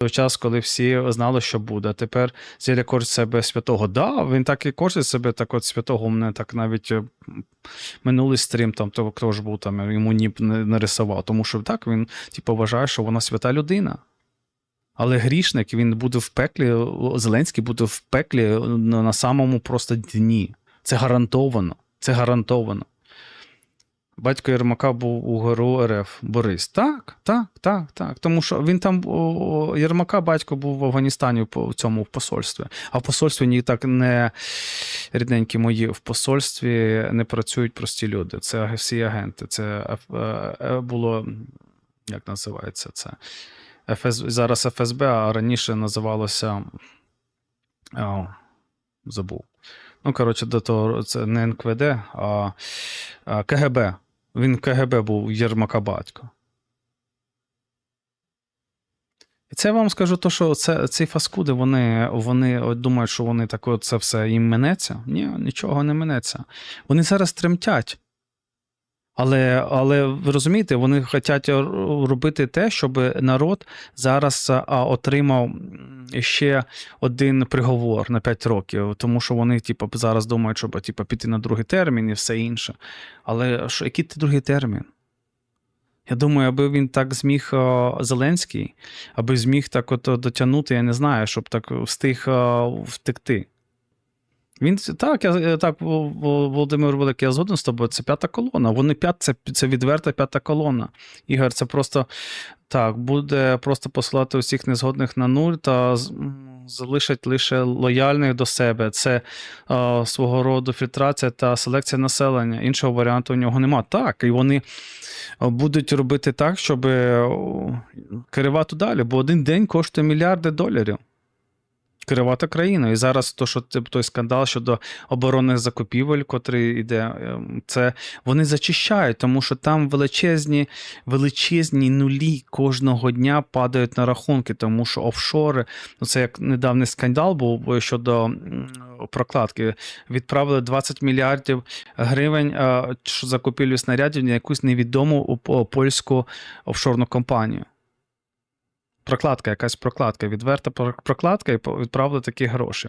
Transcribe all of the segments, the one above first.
той час, коли всі знали, що буде. Тепер Зеля корчить себе святого. Да, він так і корчить себе так от святого. У мене так навіть е, минулий стрім, там то хто ж був там, йому ніп не нарисував. Тому що так він типу, вважає, що вона свята людина. Але грішник він буде в пеклі, Зеленський буде в пеклі на самому просто дні. Це гарантовано. Це гарантовано. Батько Єрмака був у ГРУ РФ Борис. Так, так, так, так. Тому що він там о, Єрмака батько був в Афганістані в цьому в посольстві. А в посольстві ні так не рідненькі мої. В посольстві не працюють прості люди. Це всі агенти. Це е, е, було як називається це? ФС, зараз ФСБ, а раніше називалося. О, забув. Ну, коротше, до того це не НКВД, а КГБ. Він КГБ був Єрмака батько. І це я вам скажу, то, що це, ці фаскуди, вони, вони думають, що вони так от це все їм минеться. Ні, нічого не минеться. Вони зараз тремтять. Але, але ви розумієте, вони хочуть робити те, щоб народ зараз отримав ще один приговор на 5 років, тому що вони, типу, зараз думають, щоб типу, піти на другий термін і все інше. Але що, який ти другий термін? Я думаю, аби він так зміг а, Зеленський, аби зміг так от дотягнути, я не знаю, щоб так встиг а, втекти. Він так, я так, Вол- Вол- Володимир Великий, я згоден з тобою. Це п'ята колона. Вони п'ят, це, це відверта п'ята колона. Ігор, це просто так, буде просто посилати усіх незгодних на нуль та з- м, залишить лише лояльних до себе. Це е, свого роду фільтрація та селекція населення. Іншого варіанту у нього нема. Так, і вони е, будуть робити так, щоб е, керувати далі, бо один день коштує мільярди доларів керувати країною. І зараз то, що той скандал щодо оборонних закупівель, котрий йде, е, це вони зачищають, тому що там величезні, величезні нулі кожного дня падають на рахунки, тому що офшори, ну це як недавній скандал був е, щодо прокладки. Відправили 20 мільярдів гривень е, закупівлю снарядів на якусь невідому польську офшорну компанію. Прокладка, якась прокладка, відверта про- прокладка, і відправили такі гроші.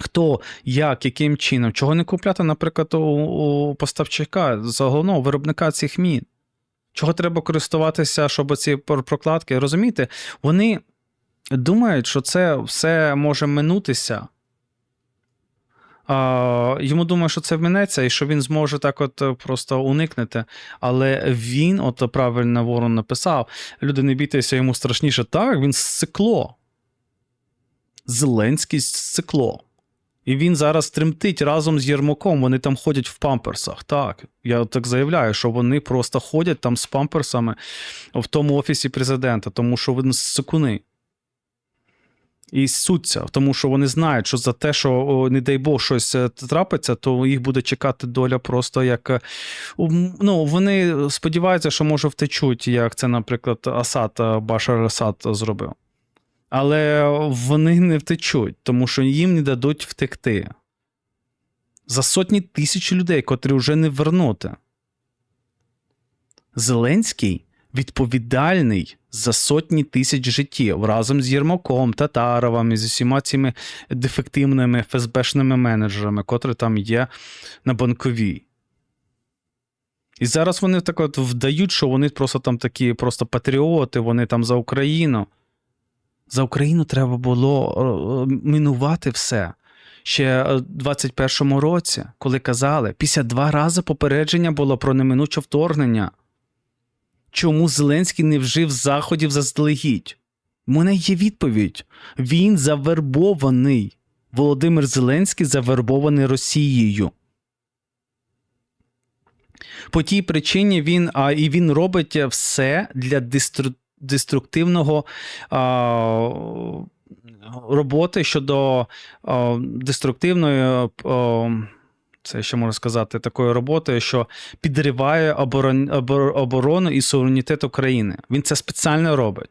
Хто, як, яким чином, чого не купляти, наприклад, у, поставщика, головного виробника цих мін? Чого треба користуватися, щоб ці прокладки? Розумієте, вони думають, що це все може минутися. Йому думає, що це минеться, і що він зможе так от е, просто уникнути. Але він, от правильно Ворон написав: люди не бійтеся, йому страшніше. Так, він сцикло. Зеленський сцикло. І він зараз тремтить разом з Єрмаком. Вони там ходять в памперсах. Так, я так заявляю, що вони просто ходять там з памперсами в тому офісі президента, тому що вони сикуни. І суться, тому що вони знають, що за те, що, не дай Бог, щось е, трапиться, то їх буде чекати доля просто як. е, Ну, вони сподіваються, що може втечуть, як це, наприклад, Асад, е, Башар Асад зробив. Але вони не втечуть, тому що їм не дадуть втекти. За сотні тисяч людей, котрі вже не вернути. Зеленський відповідальний за сотні тисяч життів разом з Єрмаком, Татаровим і з усіма цими дефективними ФСБшними менеджерами, котрі там є на банковій. І зараз вони так от вдають, що вони просто там такі просто патріоти, вони там за Україну. За Україну треба було е, мінувати все. Ще е, в 21-му році, коли казали, 52 рази попередження було про неминуче вторгнення. Чому Зеленський не вжив заходів заздалегідь? У мене є відповідь. Він завербований. Володимир Зеленський завербований Росією. По тій причині він, а, і він робить все для дестру, деструктивного а, роботи щодо а, деструктивної. А, це ще можна сказати, такою роботою, що підриває оборон, оборону і суверенітет України. Він це спеціально робить.